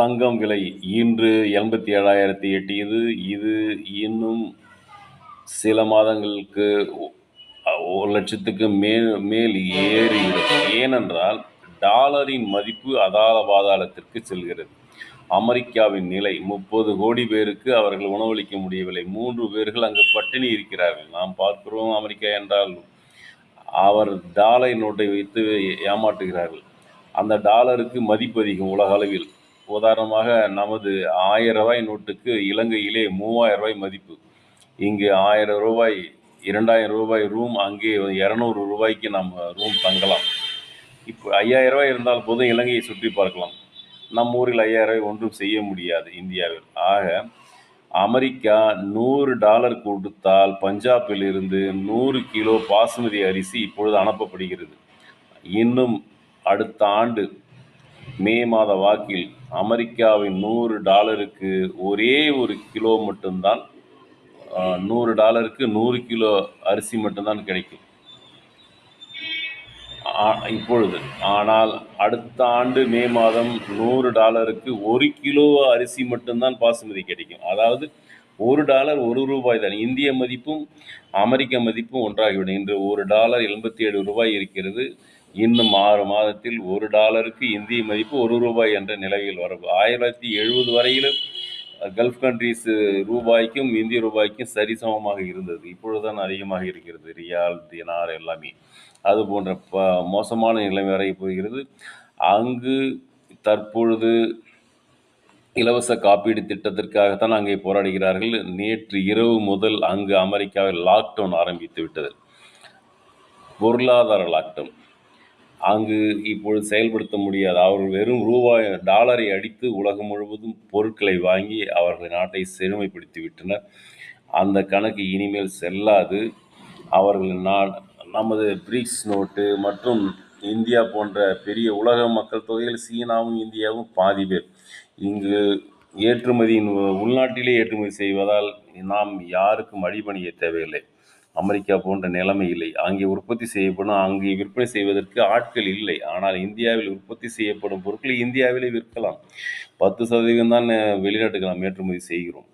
தங்கம் விலை இன்று எண்பத்தி ஏழாயிரத்தி எட்டியது. இது இன்னும் சில மாதங்களுக்கு ஒரு லட்சத்துக்கு மேல் மேல் ஏறிவிடும். ஏனென்றால் டாலரின் மதிப்பு அதால பாதாளத்திற்கு செல்கிறது. அமெரிக்காவின் நிலை முப்பது கோடி பேருக்கு அவர்கள் உணவளிக்க முடியவில்லை. மூன்று பேர்கள் அங்கு பட்டினி இருக்கிறார்கள். நாம் பார்க்கிறோம் அமெரிக்கா என்றால் அவர் டாலர் நோட்டை வைத்து ஏமாற்றுகிறார்கள். அந்த டாலருக்கு மதிப்பு அதிகம் உலக அளவில். உதாரணமாக நமது ஆயிரம் ரூபாய் நோட்டுக்கு இலங்கையிலே மூவாயிரம் ரூபாய் மதிப்பு. இங்கு ஆயிரம் ரூபாய் இரண்டாயிரம் ரூபாய் ரூம் அங்கே இரநூறு ரூபாய்க்கு நம்ம ரூம் தங்கலாம். இப்போ ஐயாயிரம் ரூபாய் இருந்தால் போதும் இலங்கையை சுற்றி பார்க்கலாம். நம் ஊரில் ஐயாயிரம் ரூபாய் ஒன்றும் செய்ய முடியாது இந்தியாவில். ஆக அமெரிக்கா நூறு டாலர் கொடுத்தால் பஞ்சாபில் இருந்து நூறு கிலோ பாசுமதி அரிசி இப்பொழுது அனுப்பப்படுகிறது. இன்னும் அடுத்த ஆண்டு மே மாத வாக்கில் அமெரிக்காவின் நூறு டாலருக்கு ஒரே ஒரு கிலோ மட்டும்தான் நூறு டாலருக்கு நூறு கிலோ அரிசி மட்டும்தான் கிடைக்கும். இப்பொழுது ஆனால் அடுத்த ஆண்டு மே மாதம் நூறு டாலருக்கு ஒரு கிலோ அரிசி மட்டும்தான் பாசுமதி கிடைக்கும். அதாவது ஒரு டாலர் ஒரு ரூபாய் தான். இந்திய மதிப்பும் அமெரிக்க மதிப்பும் ஒன்றாகிவிடும். இன்று ஒரு டாலர் எண்பத்தி ஏழு ரூபாய் இருக்கிறது. இன்னும் ஆறு மாதத்தில் ஒரு டாலருக்கு இந்திய மதிப்பு ஒரு ரூபாய் என்ற நிலையில் வரும். ஆயிரத்தி எழுபது வரையிலும் கல்ஃப் கண்ட்ரீஸ் ரூபாய்க்கும் இந்திய ரூபாய்க்கும் சரிசமமாக இருந்தது. இப்பொழுதுதான் அதிகமாக இருக்கிறது. ரியால், தினார் எல்லாமே. அது போன்ற ப மோசமான நிலைமை வரை போகிறது. அங்கு தற்பொழுது இலவச காப்பீடு திட்டத்திற்காகத்தான் அங்கே போராடுகிறார்கள். நேற்று இரவு முதல் அங்கு அமெரிக்காவில் லாக்டவுன் ஆரம்பித்து விட்டது. பொருளாதார லாக்டவுன். அங்கு இப்பொழுது செயல்படுத்த முடியாது. அவர்கள் வெறும் ரூபாய் டாலரை அடித்து உலகம் முழுவதும் பொருட்களை வாங்கி அவர்கள் நாட்டை செழுமைப்படுத்தி விட்டனர். அந்த கணக்கு இனிமேல் செல்லாது. அவர்கள் நான் நமது பிரிக்ஸ் நோட்டு மற்றும் இந்தியா போன்ற பெரிய உலக மக்கள் தொகையில் சீனாவும் இந்தியாவும் பாதி பேர். இங்கு ஏற்றுமதியின் உள்நாட்டிலே ஏற்றுமதி செய்வதால் நாம் யாருக்கும் அடிபணிய தேவையில்லை. அமெரிக்கா போன்ற நிலைமை இல்லை. அங்கே உற்பத்தி செய்யப்படும் அங்கே விற்பனை செய்வதற்கு ஆட்கள் இல்லை. ஆனால் இந்தியாவில் உற்பத்தி செய்யப்படும் பொருட்களை இந்தியாவிலே விற்கலாம். பத்து சதவீதம் தான் வெளிநாட்டுக்கு நாம் ஏற்றுமதி செய்கிறோம்.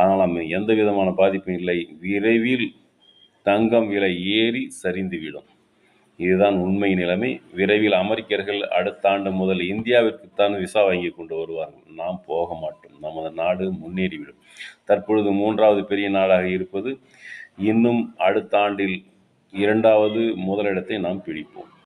ஆனால் நம்ம எந்த விதமான பாதிப்பும் இல்லை. விரைவில் தங்கம் விலை ஏறி சரிந்துவிடும். இதுதான் உண்மை நிலைமை. விரைவில் அமெரிக்கர்கள் அடுத்த ஆண்டு முதல் இந்தியாவிற்குத்தான் விசா வாங்கிக் கொண்டு வருவார்கள். நாம் போக மாட்டோம். நமது நாடு முன்னேறிவிடும். தற்பொழுது மூன்றாவது பெரிய நாடாக இருப்பது இன்னும் அடுத்த ஆண்டில் இரண்டாவது முதலிடத்தை நாம் பிடிப்போம்.